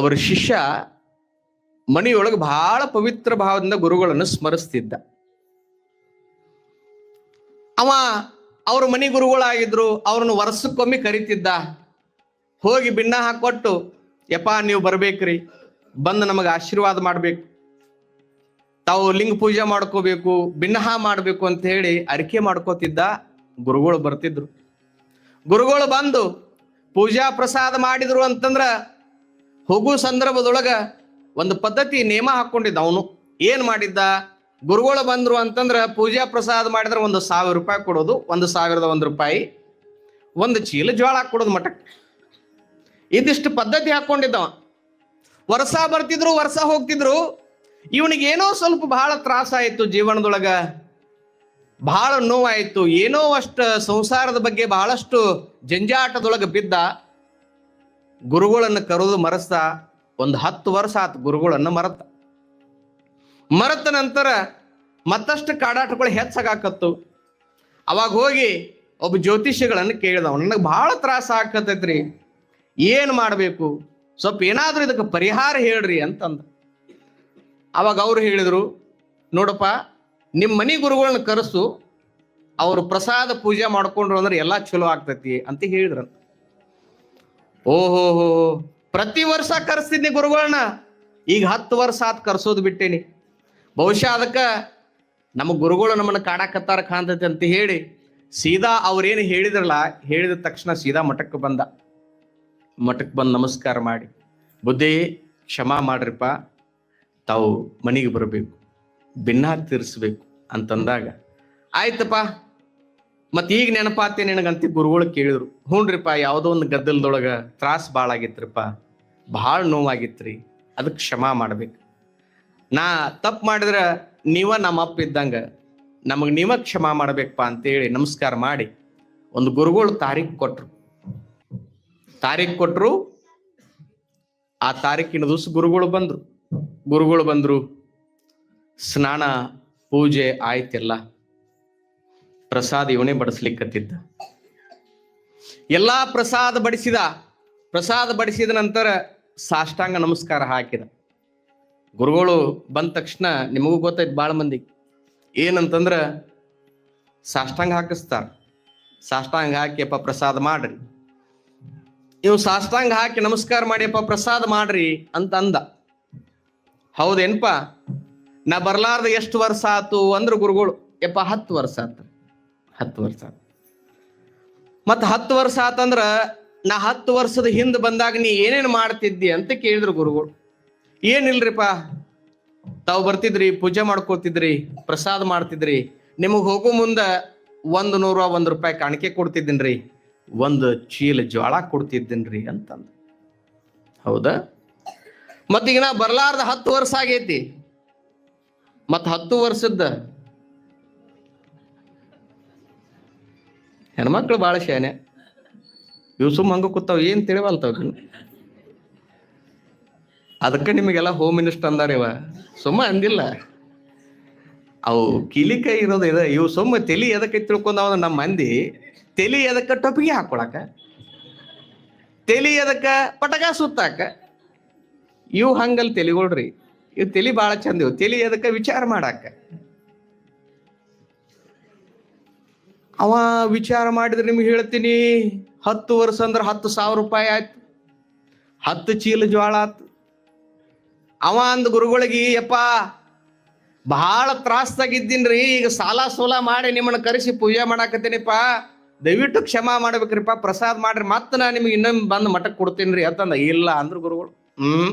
ಅವರ ಶಿಷ್ಯ ಮನೆಯೊಳಗೆ ಬಹಳ ಪವಿತ್ರ ಭಾವದಿಂದ ಗುರುಗಳನ್ನು ಸ್ಮರಿಸ್ತಿದ್ದ. ಅವ ಅವ್ರ ಮನೆ ಗುರುಗಳಾಗಿದ್ರು, ಅವ್ರನ್ನ ವರ್ಷಕ್ಕೊಮ್ಮೆ ಕರಿತಿದ್ದ. ಹೋಗಿ ಭಿನ್ನ ಹಾಕೊಟ್ಟು, ಯಪ್ಪ, ನೀವು ಬರ್ಬೇಕ್ರಿ, ಬಂದು ನಮಗೆ ಆಶೀರ್ವಾದ ಮಾಡ್ಬೇಕು. ತಾವು ಲಿಂಗ ಪೂಜೆ ಮಾಡ್ಕೋಬೇಕು ಬಿನ್ನಹ ಮಾಡ್ಬೇಕು ಅಂತ ಹೇಳಿ ಅರಿಕೆ ಮಾಡ್ಕೋತಿದ್ದ ಗುರುಗಳು ಬರ್ತಿದ್ರು. ಗುರುಗಳು ಬಂದು ಪೂಜಾ ಪ್ರಸಾದ ಮಾಡಿದ್ರು ಅಂತಂದ್ರ ಹೋಗೋ ಸಂದರ್ಭದೊಳಗ ಒಂದು ಪದ್ಧತಿ ನೇಮ ಹಾಕೊಂಡಿದ್ದ ಅವನು. ಏನ್ ಮಾಡಿದ್ದ? ಗುರುಗಳು ಬಂದ್ರು ಅಂತಂದ್ರ ಪೂಜಾ ಪ್ರಸಾದ ಮಾಡಿದ್ರೆ ಒಂದು ಸಾವಿರ ರೂಪಾಯಿ ಕೊಡೋದು, ಒಂದು ಸಾವಿರದ ಒಂದು ರೂಪಾಯಿ, ಒಂದು ಚೀಲ ಜೋಳ ಕೊಡೋದು ಮಠಕ್ಕೆ ಇದಿಷ್ಟು ಪದ್ಧತಿ ಹಾಕೊಂಡಿದ್ದವ ವರ್ಷ ಬರ್ತಿದ್ರು, ವರ್ಷ ಹೋಗ್ತಿದ್ರು. ಇವನಿಗೆ ಏನೋ ಸ್ವಲ್ಪ ಬಹಳ ತ್ರಾಸ ಆಯ್ತು ಜೀವನದೊಳಗ. ಬಹಳ ನೋವಾಯಿತು. ಏನೋ ಅಷ್ಟ ಸಂಸಾರದ ಬಗ್ಗೆ ಬಹಳಷ್ಟು ಜಂಜಾಟದೊಳಗೆ ಬಿದ್ದ. ಗುರುಗಳನ್ನು ಕರೆದು ಮರೆಸ್ತಾ ಒಂದು ಹತ್ತು ವರ್ಷ ಆತು ಗುರುಗಳನ್ನು ಮರೆತ. ಮರೆತ ನಂತರ ಮತ್ತಷ್ಟು ಕಾಡಾಟಗಳು ಹೆಚ್ಚಾಗಕತ್ತು. ಅವಾಗ ಹೋಗಿ ಒಬ್ಬ ಜ್ಯೋತಿಷಿಗಳನ್ನು ಕೇಳಿದವ. ನನಗೆ ಬಹಳ ತ್ರಾಸ ಆಕತೈತ್ರಿ ಏನು ಮಾಡಬೇಕು? ಸ್ವಲ್ಪ ಏನಾದರೂ ಇದಕ್ಕೆ ಪರಿಹಾರ ಹೇಳ್ರಿ ಅಂತಂದ. ಅವಾಗ ಅವ್ರು ಹೇಳಿದರು, ನೋಡಪ್ಪ ನಿಮ್ಮ ಮನೆ ಗುರುಗಳನ್ನ ಕರೆಸು, ಅವರು ಪ್ರಸಾದ ಪೂಜೆ ಮಾಡ್ಕೊಂಡ್ರು ಅಂದ್ರೆ ಎಲ್ಲ ಚಲೋ ಆಗ್ತೈತಿ ಅಂತ ಹೇಳಿದ್ರಂತ. ಓಹೋ ಪ್ರತಿ ವರ್ಷ ಕರೆಸ್ತಿದ್ನಿ ಗುರುಗಳನ್ನ. ಈಗ ಹತ್ತು ವರ್ಷ ಆತ್ ಕರ್ಸೋದು ಬಿಟ್ಟೇನಿ. ಬಹುಶಃ ಅದಕ್ಕೆ ನಮ್ಮ ಗುರುಗಳು ನಮ್ಮನ್ನ ಕಾಡಾಕತ್ತಾರ ಕಾಣ್ತೈತಿ ಅಂತ ಹೇಳಿ ಸೀದಾ ಅವ್ರೇನು ಹೇಳಿದ್ರಲ್ಲ, ಹೇಳಿದ ತಕ್ಷಣ ಸೀದಾ ಮಠಕ್ಕೆ ಬಂದ. ಮಠಕ್ಕೆ ಬಂದು ನಮಸ್ಕಾರ ಮಾಡಿ. ಬುದ್ಧಿ, ಕ್ಷಮಾ ಮಾಡ್ರಿಪ್ಪ. ತಾವು ಮನೆಗೆ ಬರಬೇಕು. ಭಿನ್ನ ತೀರಿಸ್ಬೇಕು ಅಂತಂದಾಗ, ಆಯ್ತಪ್ಪ. ಮತ್ತೆ ಈಗ ನೆನಪಾತೆ ನಿನಗಂತ ಗುರುಗಳು ಕೇಳಿದ್ರು ಹ್ಞೂನ್ರಿಪ್ಪ ಯಾವುದೋ ಒಂದು ಗದ್ದಲದೊಳಗ ತ್ರಾಸ ಭಾಳ ಆಗಿತ್ರಿಪ್ಪ ಭಾಳ ನೋವಾಗಿತ್ರಿ ಅದಕ್ಕೆ ಕ್ಷಮಾ ಮಾಡ್ಬೇಕು. ನಾ ತಪ್ಪು ಮಾಡಿದ್ರೆ ನೀವ ನಮ್ಮ ಅಪ್ಪ ಇದ್ದಂಗ, ನಮಗೆ ನೀವ ಕ್ಷಮಾ ಮಾಡ್ಬೇಕಪ್ಪ ಅಂತೇಳಿ ನಮಸ್ಕಾರ ಮಾಡಿ, ಒಂದು ಗುರುಗಳು ತಾರೀಖ್ ಕೊಟ್ರು. ತಾರೀಖ್ ಕೊಟ್ರು, ಆ ತಾರೀಕಿನ ದಿವಸ ಗುರುಗಳು ಬಂದ್ರು. ಗುರುಗಳು ಬಂದ್ರು, ಸ್ನಾನ, ಪೂಜೆ ಆಯ್ತೆಲ್ಲ. ಪ್ರಸಾದ ಇವನೇ ಬಡಿಸ್ಲಿಕ್ಕತ್ತಿದ್ದ. ಎಲ್ಲಾ ಪ್ರಸಾದ ಬಡಿಸಿದ. ಪ್ರಸಾದ ಬಡಿಸಿದ ನಂತರ ಸಾಷ್ಟಾಂಗ ನಮಸ್ಕಾರ ಹಾಕಿದ. ಗುರುಗಳು ಬಂದ ತಕ್ಷಣ ನಿಮಗೂ ಗೊತ್ತಾಯ್ತು ಭಾಳ ಮಂದಿ. ಏನಂತಂದ್ರ ಸಾಷ್ಟಾಂಗ ಹಾಕಿಸ್ತಾರ. ಸಾಷ್ಟಾಂಗ ಹಾಕಿಯಪ್ಪ ಪ್ರಸಾದ ಮಾಡ್ರಿ. ನೀವು ಸಾಷ್ಟಾಂಗ ಹಾಕಿ ನಮಸ್ಕಾರ ಮಾಡಿಯಪ್ಪ ಪ್ರಸಾದ ಮಾಡ್ರಿ ಅಂತ ಅಂದ. ಹೌದೇನ್ಪ? ನಾ ಬರ್ಲಾರ್ದ ಎಷ್ಟು ವರ್ಷ ಆತು ಅಂದ್ರ ಗುರುಗಳು ಯಪ್ಪ ಹತ್ತು ವರ್ಷ ಆತು. ಹತ್ತು ವರ್ಷ. ಮತ್ತ ಹತ್ತು ವರ್ಷ ಆತಂದ್ರ ನಾ ಹತ್ತು ವರ್ಷದ ಹಿಂದ್ ಬಂದಾಗ ನೀ ಏನೇನ್ ಮಾಡ್ತಿದ್ದಿ ಅಂತ ಕೇಳಿದ್ರು ಗುರುಗಳು. ಏನಿಲ್ರಿಪ್ಪ ತಾವು ಬರ್ತಿದ್ರಿ, ಪೂಜೆ ಮಾಡ್ಕೋತಿದ್ರಿ, ಪ್ರಸಾದ ಮಾಡ್ತಿದ್ರಿ. ನಿಮಗ್ ಹೋಗೋ ಮುಂದ ಒಂದು ನೂರ ಒಂದ್ ರೂಪಾಯಿ ಕಾಣಿಕೆ ಕೊಡ್ತಿದ್ದೀನ್ರಿ. ಒಂದು ಚೀಲ ಜ್ವಾಳ ಕೊಡ್ತಿದ್ದೀನ್ರಿ ಅಂತಂದ. ಹೌದಾ? ಮತ್ತೀಗ ನಾ ಬರ್ಲಾರ್ದ ಹತ್ತು ವರ್ಷ ಆಗೈತಿ. ಮತ್ ಹತ್ತು ವರ್ಷದ ಹೆಣ್ಮಕ್ಳು ಭಾಳ ಶಾನೆ. ಇವು ಸುಮ್ಮ ಹಂಗ ಕೂತಾವ, ಏನು ತಿಳಿವಲ್ತಾವ ಅದಕ್ಕೆ ನಿಮಗೆಲ್ಲ ಹೋಮ್ ಮಿನಿಸ್ಟರ್ ಅಂದಾರಿವ ಸುಮ್ಮ ಅಂದಿಲ್ಲ. ಅವು ಕೈ ಇರೋದು ಇದೆ. ಇವು ಸುಮ್ಮ ತಲೆ ಎದಕ್ಕೆ ತಿಳ್ಕೊಂಡವ ನಮ್ಮ ಮಂದಿ? ತಲೆ ಎದಕ್ಕೆ ಟೊಪಿಗೆ ಹಾಕೊಳಕ? ತಲೆ ಎದಕ್ಕೆ ಪಟಕ ಸುತ್ತಾಕ? ಇವು ಹಂಗಲ್ ತೆಲಿಗೊಳ್ರಿ. ಇವು ತಲೆ ಭಾಳ ಚಂದ ಇವು. ತಲೆ ಎದಕ್ಕ ವಿಚಾರ ಮಾಡಾಕ? ಅವ ವಿಚಾರ ಮಾಡಿದ್ರೆ ನಿಮ್ಗೆ ಹೇಳ್ತೀನಿ, ಹತ್ತು ವರ್ಷ ಅಂದ್ರೆ ಹತ್ತು ಸಾವಿರ ರೂಪಾಯಿ ಆಯ್ತು. ಹತ್ತು ಚೀಲ ಜ್ವಾಳ ಆತು ಅವ ಅಂದ ಗುರುಗಳಿಗೆ, ಯಪ್ಪ, ಬಹಳ ತ್ರಾಸ್ದಾಗಿದ್ದೀನ್ರಿ ಈಗ ಸಾಲ ಸೋಲ ಮಾಡಿ ನಿಮ್ಮನ್ನ ಕರೆಸಿ ಪೂಜೆ ಮಾಡಾಕತ್ತೀನಿಪ್ಪ. ದಯವಿಟ್ಟು ಕ್ಷಮಾ ಮಾಡ್ಬೇಕ್ರಿಪ್ಪ, ಪ್ರಸಾದ್ ಮಾಡ್ರಿ, ಮತ್ತೆ ನಾ ನಿಮ್ಗೆ ಇನ್ನೊಮ್ಮೆ ಬಂದು ಮಠಕ್ಕೆ ಕೊಡ್ತೀನ್ರಿ ಅಂತಂದ. ಇಲ್ಲ ಅಂದ್ರು ಗುರುಗಳು, ಹ್ಮ್,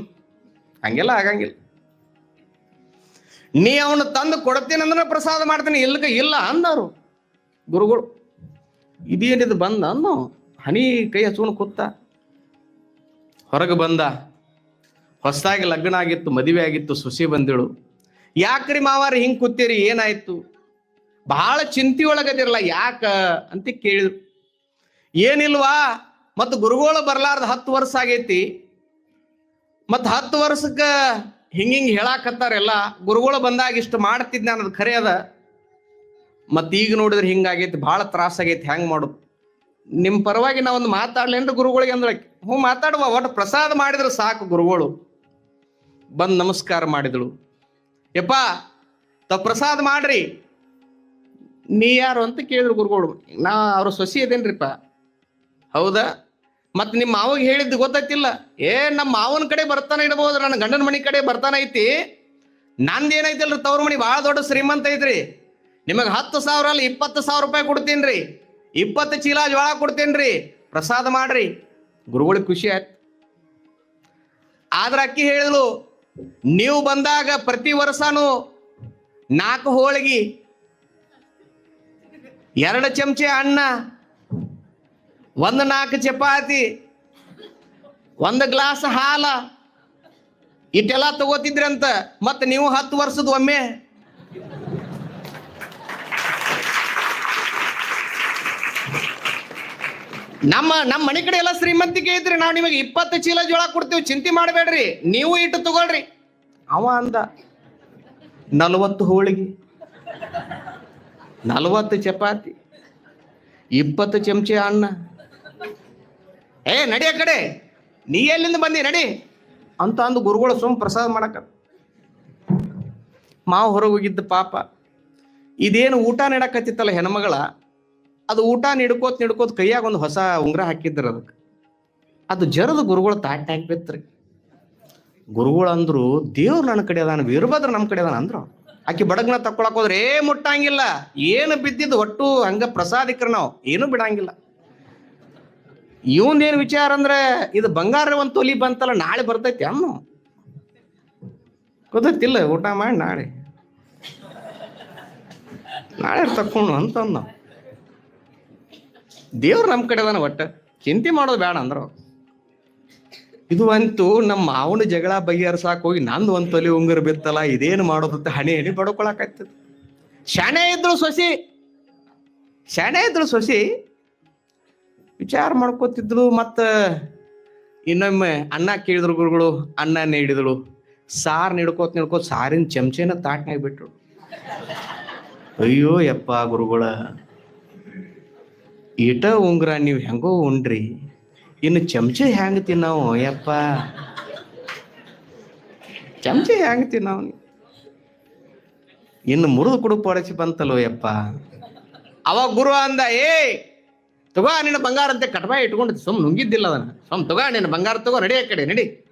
ಹಂಗೆಲ್ಲ ಆಗಂಗಿಲ್ಲ. ನೀ ಅವನು ತಂದು ಕೊಡ್ತೀನಿ ಅಂದ್ರೆ ಪ್ರಸಾದ ಮಾಡ್ತೀನಿ ಇಲ್ಲಕ ಇಲ್ಲ ಅಂದವ್ರು. ಗುರುಗಳು, ಇದೇನಿದು ಬಂದ ಅನ್ನು ಹನಿ ಕೈ ಹಚ್ಕೊಂಡು ಕೂತ ಹೊರಗೆ ಬಂದ. ಹೊಸದಾಗಿ ಲಗ್ನ ಆಗಿತ್ತು, ಮದುವೆ ಆಗಿತ್ತು, ಸುಸಿ ಬಂದಿಳು. ಯಾಕ್ರಿ ಮಾವಾರಿ ಹಿಂಗೆ ಕೂತೀರಿ, ಏನಾಯ್ತು? ಬಹಳ ಚಿಂತೆ ಒಳಗದಿರಲ್ಲ ಯಾಕ ಅಂತ ಕೇಳಿದ್ರು. ಏನಿಲ್ವಾ, ಮತ್ತು ಗುರುಗಳು ಬರ್ಲಾರ್ದ ಹತ್ತು ವರ್ಷ ಆಗೈತಿ. ಮತ್ತು ಹತ್ತು ವರ್ಷಕ್ಕ ಹಿಂಗಿಂಗ್ ಹೇಳಾಕತ್ತಾರೆಲ್ಲ, ಗುರುಗಳು ಬಂದಾಗ ಇಷ್ಟು ಮಾಡ್ತಿದ್ನ ಅನ್ನೋದು ಖರೆ ಅದ. ಮತ್ ಈಗ ನೋಡಿದ್ರೆ ಹಿಂಗಾಗೈತಿ ಬಹಳ ತ್ರಾಸ ಆಗೈತಿ ಹೆಂಗ್ ಮಾಡು ನಿಮ್ ಪರವಾಗಿ ನಾ ಒಂದು ಮಾತಾಡ್ಲೇನ್ರಿ ಗುರುಗಳಿಗೆ ಅಂದ್ರೆ, ಹ್ಞೂ ಮಾತಾಡುವ ಒಟ್ಟು ಪ್ರಸಾದ ಮಾಡಿದ್ರೆ ಸಾಕು ಗುರುಗಳು. ಬಂದ್ ನಮಸ್ಕಾರ ಮಾಡಿದಳು ಯಪ್ಪ ತ ಪ್ರಸಾದ ಮಾಡ್ರಿ. ನೀ ಯಾರು ಅಂತ ಕೇಳಿದ್ರು ಗುರುಗಳು. ನಾ ಅವ್ರ ಸೊಸಿ ಇದೇನ್ರಿಪ್ಪ ಹೌದಾ? ಮತ್ ನಿಮ್ಮ ಮಾವಿಗೆ ಹೇಳಿದ್ದು ಗೊತ್ತಾಯ್ತಿಲ್ಲ. ಏ ನಮ್ಮ ಮಾವನ ಕಡೆ ಬರ್ತಾನೆ ಇಡಬಹುದು ನನ್ನ ಗಂಡನ ಮನೆ ಕಡೆ ಬರ್ತಾನೆ ಐತಿ. ನಂದ್ ಏನೈತಿಲ್ರಿ ತವ್ರ ಮನಿ ಬಹಳ ದೊಡ್ಡ ಶ್ರೀಮಂತ ಐತ್ರಿ. ನಿಮಗ್ ಹತ್ತು ಸಾವಿರ ಅಲ್ಲಿ, ಇಪ್ಪತ್ತು ಸಾವಿರ ರೂಪಾಯಿ ಕೊಡ್ತೀನ್ರಿ. ಇಪ್ಪತ್ತು ಚೀಲ ಜೋಳ ಕೊಡ್ತೇನ್ರಿ. ಪ್ರಸಾದ ಮಾಡ್ರಿ. ಗುರುಗಳಿಗೆ ಖುಷಿ ಆಯ್ತು. ಆದ್ರ ಅಕ್ಕಿ ಹೇಳಿದ್ಲು, ನೀವು ಬಂದಾಗ ಪ್ರತಿ ವರ್ಷನೂ ನಾಲ್ಕು ಹೋಳಿಗೆ, ಎರಡು ಚಮಚೆ ಅನ್ನ, ಒಂದು ನಾಲ್ಕು ಚಪಾತಿ, ಒಂದು ಗ್ಲಾಸ್ ಹಾಲ, ಇಟ್ಟೆಲ್ಲ ತಗೋತಿದ್ರಂತ, ಮತ್ತೆ ನೀವು ಹತ್ತು ವರ್ಷದ ಒಮ್ಮೆ ನಮ್ಮ ನಮ್ಮ ಮನೆ ಕಡೆ ಎಲ್ಲ ಶ್ರೀಮಂತಿಕೆ ಐತ್ರಿ ನಾವು ನಿಮಗೆ ಇಪ್ಪತ್ತು ಚೀಲ ಜೋಳ ಕೊಡ್ತೀವಿ, ಚಿಂತೆ ಮಾಡಬೇಡ್ರಿ. ನೀವು ಇಟ್ಟು ತಗೊಳ್ರಿ. ಅವ ಅಂದ, ನಲವತ್ತು ಹೋಳಿಗೆ, ನಲವತ್ತು ಚಪಾತಿ, ಇಪ್ಪತ್ತು ಚಮಚೆ ಅನ್ನ. ಏ, ನಡಿ ಆ ಕಡೆ. ನೀ ಎಲ್ಲಿಂದ ಬಂದಿ? ನಡಿ. ಅಂತ ಅಂದು ಗುರುಗಳು ಸುಮ್ ಪ್ರಸಾದ ಮಾಡಕ ಮಾವು ಹೊರಗೆ ಹೋಗಿದ್ದ ಪಾಪ. ಇದೇನು ಊಟ ನೆಡಕತ್ತಿತ್ತಲ್ಲ ಹೆಣ್ಮಗಳ? ಅದು ಊಟ ನಿಡ್ಕೋತ್ ನಿಡ್ಕೋತ್ ಕೈಯಾಗ ಒಂದು ಹೊಸ ಉಂಗ್ರ ಹಾಕಿದ್ರ ಅದಕ್ಕೆ. ಅದು ಜರದ ಗುರುಗಳು ತಾಟ್ ಹಾಕ್ಬಿತ್ರಿ ಗುರುಗಳು ಅಂದ್ರು, ದೇವ್ರು ನನ್ನ ಕಡೆ ಅದಾನ, ವೀರಭದ್ರ ನಮ್ಮ ಕಡೆ ಅದಾನ ಅಂದ್ರು. ಆಕಿ ಬಡಗ್ನ ತಕ್ಕೊಳಕ್ ಹೋದ್ರೆ ಏ ಮುಟ್ಟಂಗಿಲ್ಲ. ಏನು ಬಿದ್ದಿದ್ದು ಒಟ್ಟು ಹಂಗ ಪ್ರಸಾದಿಕ್ರ ನಾವು. ಏನು ಬಿಡಂಗಿಲ್ಲ. ಇವಂದೇನ್ ವಿಚಾರ ಅಂದ್ರೆ, ಇದು ಬಂಗಾರ ಒಂದ್ ತೊಲಿ ಬಂತಲ್ಲ, ನಾಳೆ ಬರ್ತೈತಿ ಅಮ್ಮ. ಗೊತ್ತಿಲ್ಲ ಊಟ ಮಾಡಿ ನಾಳೆ. ನಾಳೆ ತಕ್ಕೊಂಡು ಅಂತ ಅಂದ ದೇವ್ರು ನಮ್ಮ ಕಡೆ ಅದಾನ ಒಟ್ಟು. ಚಿಂತೆ ಮಾಡೋದು ಬೇಡ ಅಂದ್ರು. ಇದು ಅಂತೂ ನಮ್ಮ ಮಾವನ ಜಗಳ ಬಗೆಹರ್ಸಾಕ್ ಹೋಗಿ ನಂದು ಒಂದು ತೊಲಿ ಉಂಗುರ ಬಿತ್ತಲ್ಲ, ಇದೇನು ಮಾಡೋದಂತ ಹಣಿ ಹಣಿ ಬಡ್ಕೊಳಕಾಯ್ತದ ಶಾಣೆ ಇದ್ರು ಸೊಸಿ, ಶಾಣೆ ಇದ್ರು ಸೊಸಿ ವಿಚಾರ ಮಾಡ್ಕೋತಿದ್ರು, ಮತ್ತ ಇನ್ನೊಮ್ಮೆ ಅನ್ನ ಕೇಳಿದ್ರು ಗುರುಗಳು, ಅನ್ನ ನೀಡಿದಳು ಸಾರ್ ನಿಡ್ಕೋತ್ ನಿಡ್ಕೋತ್ ಸಾರಿನ ಚಮಚೆನ ತಾಟ್ನಾಗ ಬಿಟ್ರು. ಅಯ್ಯೋ ಯಪ್ಪ ಗುರುಗಳ. ಈಟ ಉಂಗ್ರ ನೀವು ಹೆಂಗೋ ಉಂಡ್ರಿ. ಇನ್ನು ಚಮಚೆ ಹೆಂಗ್ ತಿನ್ನಾವು ಯಪ್ಪ ಚಮಚ ಹೆಂಗ್ ತಿನ್ನಾವು? ಇನ್ನು ಮುರಿದು ಕುಡು ಪಡಚಿ ಬಂತಲ್ಲೋ ಯಪ್ಪ ಅವಾಗ ಗುರು ಅಂದ, ಏ, ತಗೋ ನಿನ್ನ ಬಂಗಾರ ಅಂತ ಕಟ್ಬಾಯಿ ಇಟ್ಕೊಂಡು ಸುಮ್ ನುಂಗಿದ್ದಿಲ್ಲ ಅದನ್ನ. ಸುಮ್ ತಗೋ ನಿನ್ನ ಬಂಗಾರ ತಗೋ ನಡಿ ಕಡೆ, ನಡಿ.